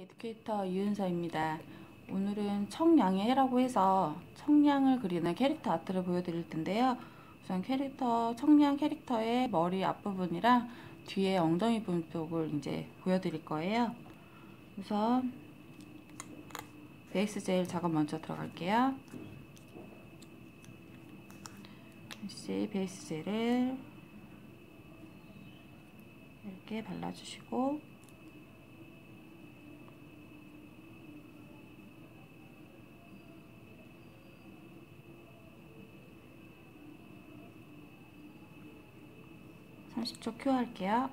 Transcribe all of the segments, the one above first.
CJ 에듀케이터 이은서입니다. 오늘은 청량의 해라고 해서 청량을 그리는 캐릭터 아트를 보여드릴 텐데요. 우선 캐릭터, 청량 캐릭터의 머리 앞부분이랑 뒤에 엉덩이 부분 쪽을 이제 보여드릴 거예요. 우선 베이스 젤 작업 먼저 들어갈게요. 이제 베이스 젤을 이렇게 발라주시고 (30초) 큐 할게요.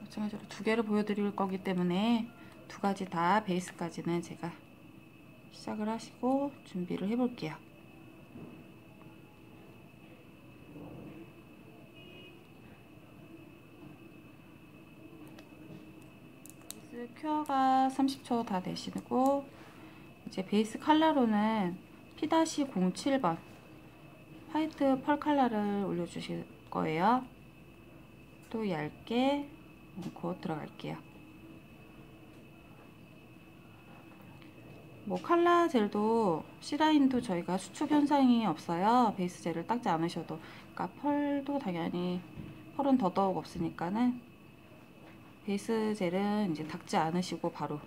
마찬가지로 두 개를 보여드릴 거기 때문에 두 가지 다 베이스까지는 제가 시작을 하시고 준비를 해 볼게요. 베이스 큐어가 30초 다 되시고 이제 베이스 컬러로는 P-07번 화이트 펄 컬러를 올려주실 거예요. 또 얇게 얹고 들어갈게요. 뭐 컬러 젤도 C라인도 저희가 수축 현상이 없어요. 베이스 젤을 닦지 않으셔도. 그러니까 펄도 당연히 펄은 더더욱 없으니까는 베이스 젤은 이제 닦지 않으시고 바로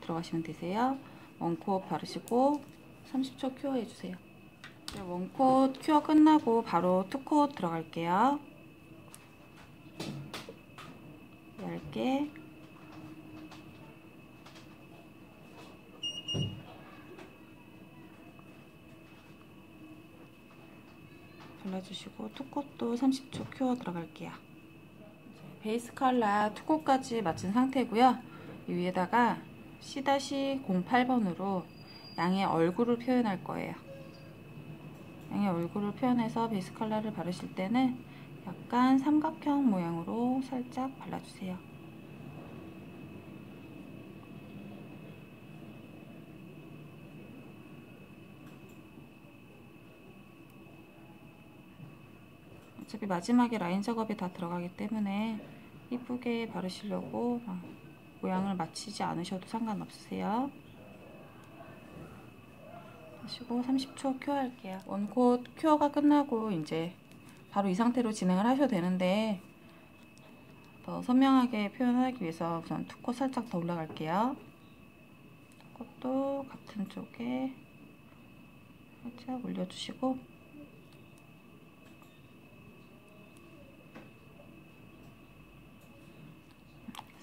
들어가시면 되세요. 원콧 바르시고 30초 큐어 해주세요. 원콧 큐어 끝나고 바로 투콧 들어갈게요. 얇게 발라주시고 투콧도 30초 큐어 들어갈게요. 베이스 컬러 투콧까지 마친 상태고요. 위에다가 C-08번으로 양의 얼굴을 표현할 거예요. 양의 얼굴을 표현해서 베이스 컬러를 바르실 때는 약간 삼각형 모양으로 살짝 발라주세요. 어차피 마지막에 라인 작업이 다 들어가기 때문에 이쁘게 바르시려고 모양을 맞추지 않으셔도 상관없으세요. 하시고 30초 큐어 할게요. 원콧 큐어가 끝나고 이제 바로 이 상태로 진행을 하셔도 되는데 더 선명하게 표현하기 위해서 우선 투콧 살짝 더 올라갈게요. 투콧도 같은 쪽에 살짝 올려주시고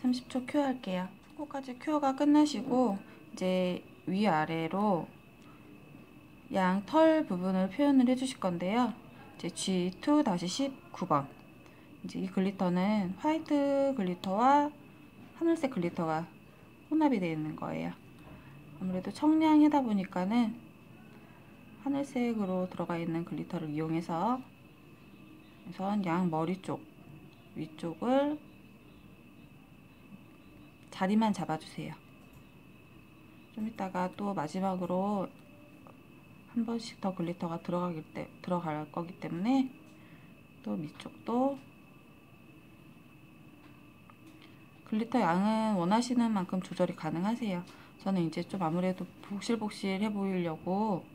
30초 큐어 할게요. 코까지 큐어가 끝나시고 이제 위아래로 양 털 부분을 표현을 해주실 건데요. 이제 G2-19번 이제 이 글리터는 화이트 글리터와 하늘색 글리터가 혼합이 되어 있는 거예요. 아무래도 청량하다 보니까는 하늘색으로 들어가 있는 글리터를 이용해서 우선 양 머리 쪽 위쪽을 자리만 잡아주세요. 좀 이따가 또 마지막으로 한 번씩 더 글리터가 들어가기 때, 들어갈 거기 때문에 또 밑쪽도 글리터 양은 원하시는 만큼 조절이 가능하세요. 저는 이제 좀 아무래도 복실복실해 보이려고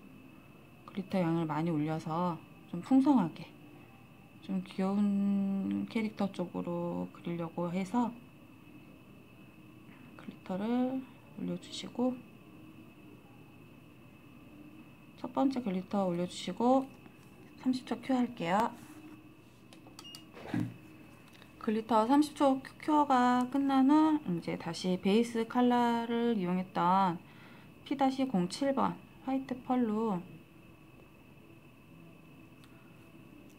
글리터 양을 많이 올려서 좀 풍성하게 좀 귀여운 캐릭터 쪽으로 그리려고 해서 글리터를 올려주시고 번째 글리터 올려주시고 30초 큐 할게요. 글리터 30초 큐어가 끝난 후 이제 다시 베이스 컬러를 이용했던 P-07번 화이트 펄로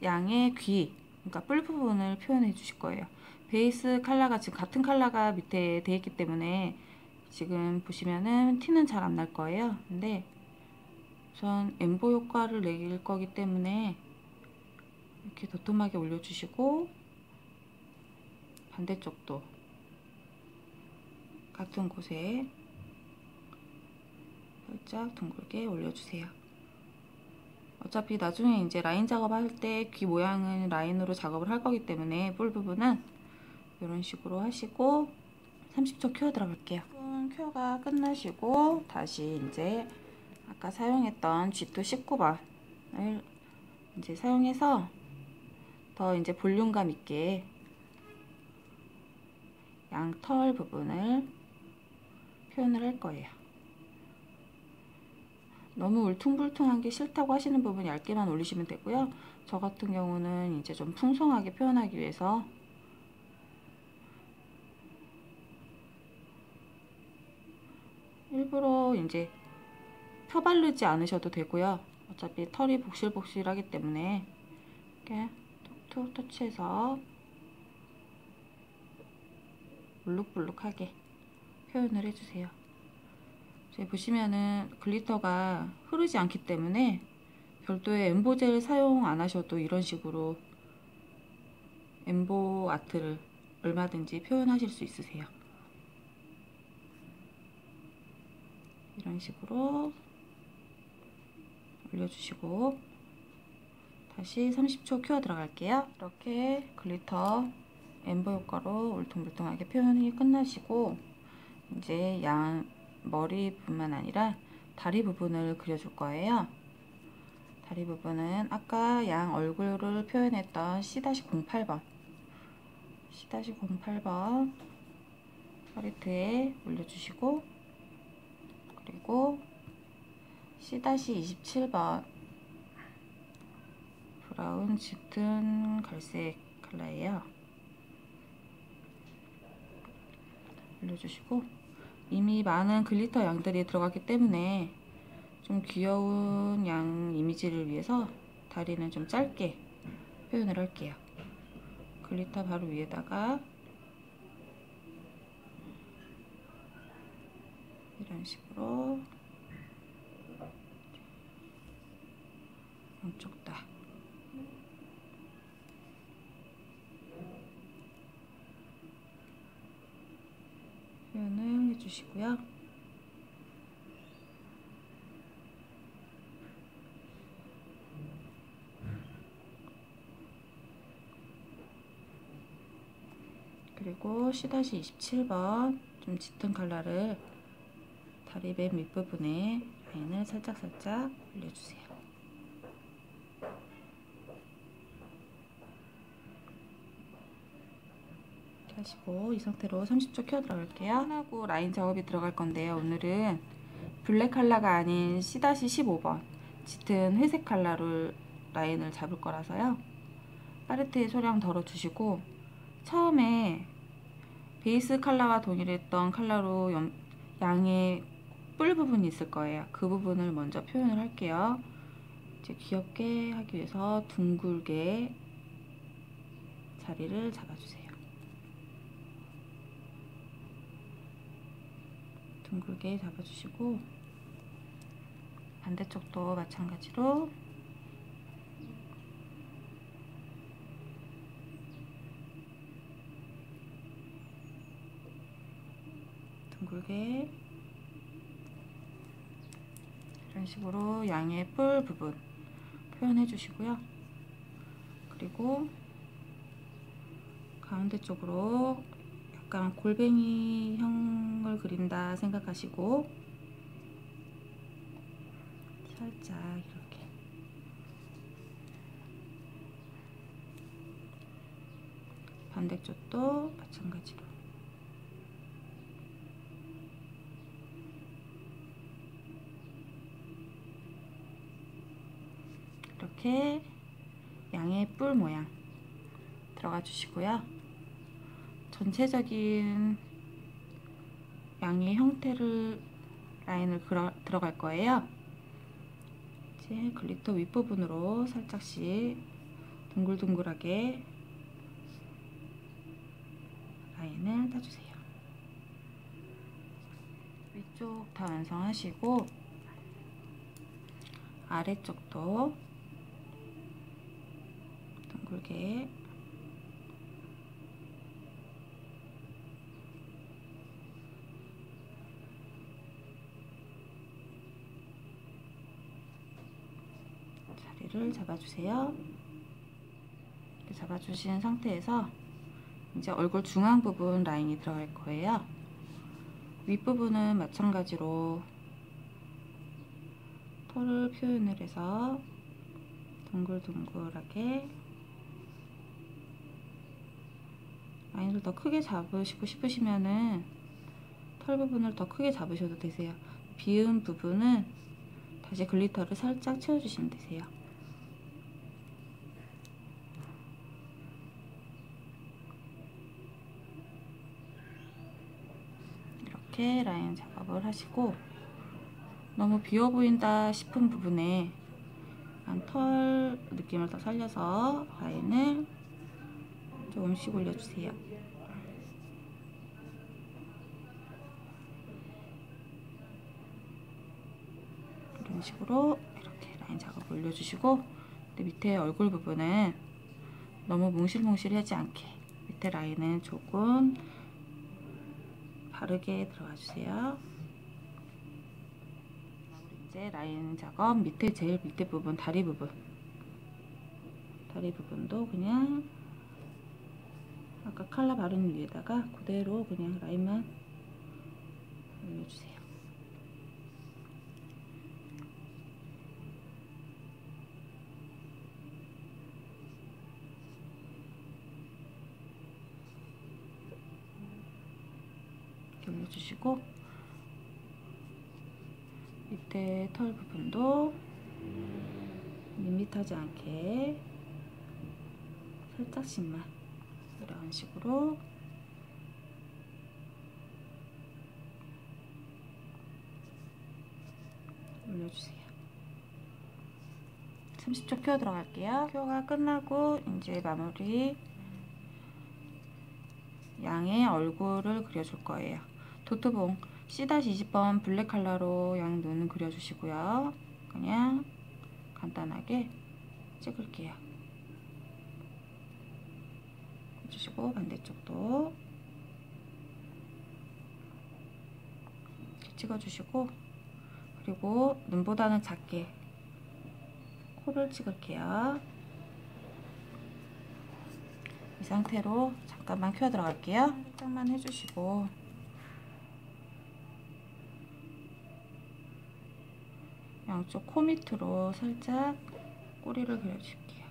양의 귀, 그러니까 뿔 부분을 표현해 주실 거예요. 베이스 컬러가 지금 같은 컬러가 밑에 돼 있기 때문에 지금 보시면은 티는 잘 안 날 거예요. 근데 우선 엠보 효과를 내길 거기 때문에 이렇게 도톰하게 올려주시고 반대쪽도 같은 곳에 살짝 둥글게 올려주세요. 어차피 나중에 이제 라인 작업할 때 귀 모양은 라인으로 작업을 할 거기 때문에 뿔 부분은 이런 식으로 하시고 30초 큐어 들어갈게요. 큐어가 끝나시고 다시 이제 아까 사용했던 G2 19번을 이제 사용해서 더 이제 볼륨감 있게 양털 부분을 표현을 할 거예요. 너무 울퉁불퉁한 게 싫다고 하시는 부분 얇게만 올리시면 되고요. 저 같은 경우는 이제 좀 풍성하게 표현하기 위해서 일부러 이제 펴 바르지 않으셔도 되고요. 어차피 털이 복실복실하기 때문에 이렇게 툭툭 터치해서 물룩물룩하게 표현을 해주세요. 보시면은 글리터가 흐르지 않기 때문에 별도의 엠보젤 사용 안 하셔도 이런 식으로 엠보 아트를 얼마든지 표현하실 수 있으세요. 이런 식으로 올려주시고 다시 30초 큐어 들어갈게요. 이렇게 글리터 엠보 효과로 울퉁불퉁하게 표현이 끝나시고 이제 양 머리뿐만 아니라 다리 부분을 그려줄 거예요. 다리 부분은 아까 양 얼굴을 표현했던 C-08번 C-08번 허리트에 올려주시고 그리고 C-27번 브라운 짙은 갈색 컬러예요. 올려주시고 이미 많은 글리터 양들이 들어갔기 때문에 좀 귀여운 양 이미지를 위해서 다리는 좀 짧게 표현을 할게요. 글리터 바로 위에다가 이런 식으로 양쪽 다 표현을 해주시고요. 그리고 C-27번 좀 짙은 컬러를 다리 맨 밑부분에 라인을 살짝살짝 올려주세요. 하시고 이 상태로 30초 켜 들어갈게요. 하고 라인 작업이 들어갈 건데요. 오늘은 블랙 컬러가 아닌 C-15번 짙은 회색 컬러로 라인을 잡을 거라서요. 파레트의 소량 덜어주시고 처음에 베이스 컬러와 동일했던 컬러로 양의 뿔 부분이 있을 거예요. 그 부분을 먼저 표현을 할게요. 이제 귀엽게 하기 위해서 둥글게 자리를 잡아주세요. 둥글게 잡아주시고 반대쪽도 마찬가지로 둥글게 이런 식으로 양의 뿔 부분 표현해 주시고요. 그리고 가운데 쪽으로 약간 골뱅이형 을 그린다 생각하시고 살짝 이렇게 반대쪽도 마찬가지로 이렇게 양의 뿔 모양 들어가 주시고요. 전체적인 양의 형태를 라인을 그러, 들어갈 거예요. 이제 글리터 윗부분으로 살짝씩 둥글둥글하게 라인을 따주세요. 위쪽 다 완성하시고 아래쪽도 둥글게 자리를 잡아주세요. 잡아주신 상태에서 이제 얼굴 중앙 부분 라인이 들어갈 거예요. 윗부분은 마찬가지로 털을 표현을 해서 둥글둥글하게 라인을 더 크게 잡으시고 싶으시면은 털 부분을 더 크게 잡으셔도 되세요. 비은 부분은 다시 글리터를 살짝 채워주시면 되세요. 이렇게 라인 작업을 하시고 너무 비어 보인다 싶은 부분에 털 느낌을 더 살려서 라인을 조금씩 올려주세요. 이런 식으로 이렇게 라인 작업 올려주시고 밑에 얼굴 부분은 너무 뭉실뭉실하지 않게 밑에 라인은 조금 바르게 들어가 주세요. 이제 라인 작업 밑에 제일 밑에 부분 다리 부분 다리 부분도 그냥 아까 칼라 바른 위에다가 그대로 그냥 라인만 올려주세요. 이렇게 올려주시고 밑에 털 부분도 밋밋하지 않게 살짝씩만 이런 식으로 올려주세요. 30초 큐어 들어갈게요. 큐어가 끝나고 이제 마무리 양의 얼굴을 그려줄 거예요. 도트봉 C-20번 블랙 컬러로 양눈 그려주시고요. 그냥 간단하게 찍을게요. 해주시고 반대쪽도 찍어주시고 그리고 눈보다는 작게 코를 찍을게요. 이 상태로 잠깐만 큐어 들어갈게요. 살짝만 해주시고 양쪽 코 밑으로 살짝 꼬리를 그려줄게요.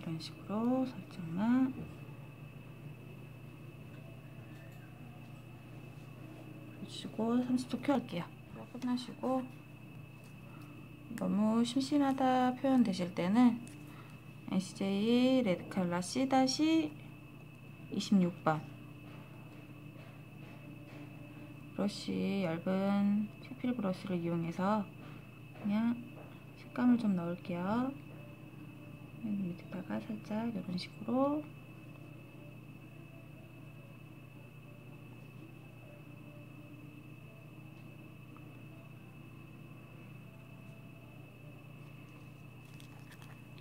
이런 식으로 살짝만 해주시고 30초 켜할게요. 끝나시고 너무 심심하다 표현되실 때는 NCJ 레드칼라 C-26번 브러쉬 얇은 필필 브러쉬를 이용해서 그냥 색감을 좀 넣을게요. 밑에다가 살짝 이런 식으로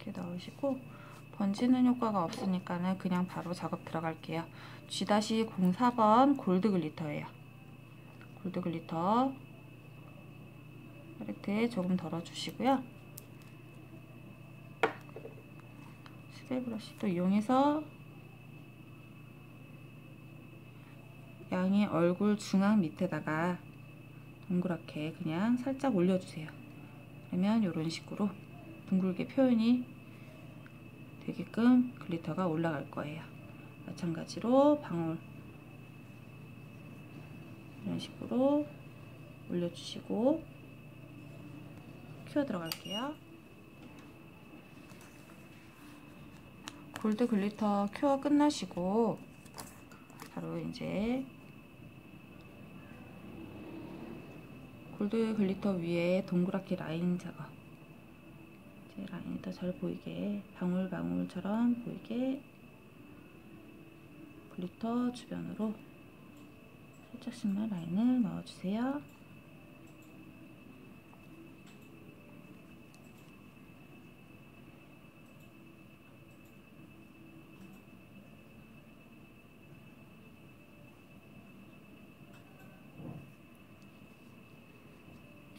이렇게 넣으시고 번지는 효과가 없으니까는 그냥 바로 작업 들어갈게요. G-04번 골드 글리터예요. 골드 글리터 팔레트에 조금 덜어주시고요. 스펠 브러쉬도 이용해서 양의 얼굴 중앙 밑에다가 동그랗게 그냥 살짝 올려주세요. 그러면 이런 식으로 둥글게 표현이 되게끔 글리터가 올라갈 거예요. 마찬가지로 방울 이런 식으로 올려주시고 큐어 들어갈게요. 골드 글리터 큐어 끝나시고 바로 이제 골드 글리터 위에 동그랗게 라인 작업 라인이 더잘 보이게 방울방울처럼 보이게 글리터 주변으로 살짝씩만 라인을 넣어주세요.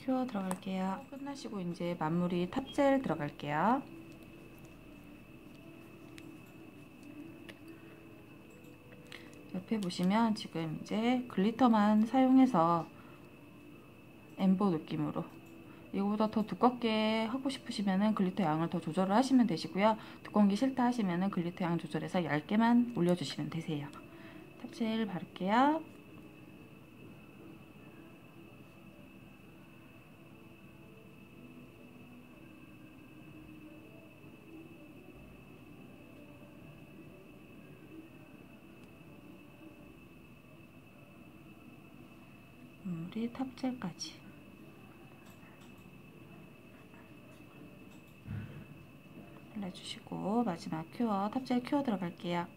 큐어 들어갈게요. 끝나시고 이제 마무리 탑젤 들어갈게요. 옆에 보시면 지금 이제 글리터만 사용해서 엠보 느낌으로 이거보다 더 두껍게 하고 싶으시면 글리터 양을 더 조절을 하시면 되시고요. 두꺼운 게 싫다 하시면 글리터 양 조절해서 얇게만 올려주시면 되세요. 탑젤 바를게요. 우리 탑젤까지 발라주시고 마지막 큐어 탑젤 큐어 들어갈게요.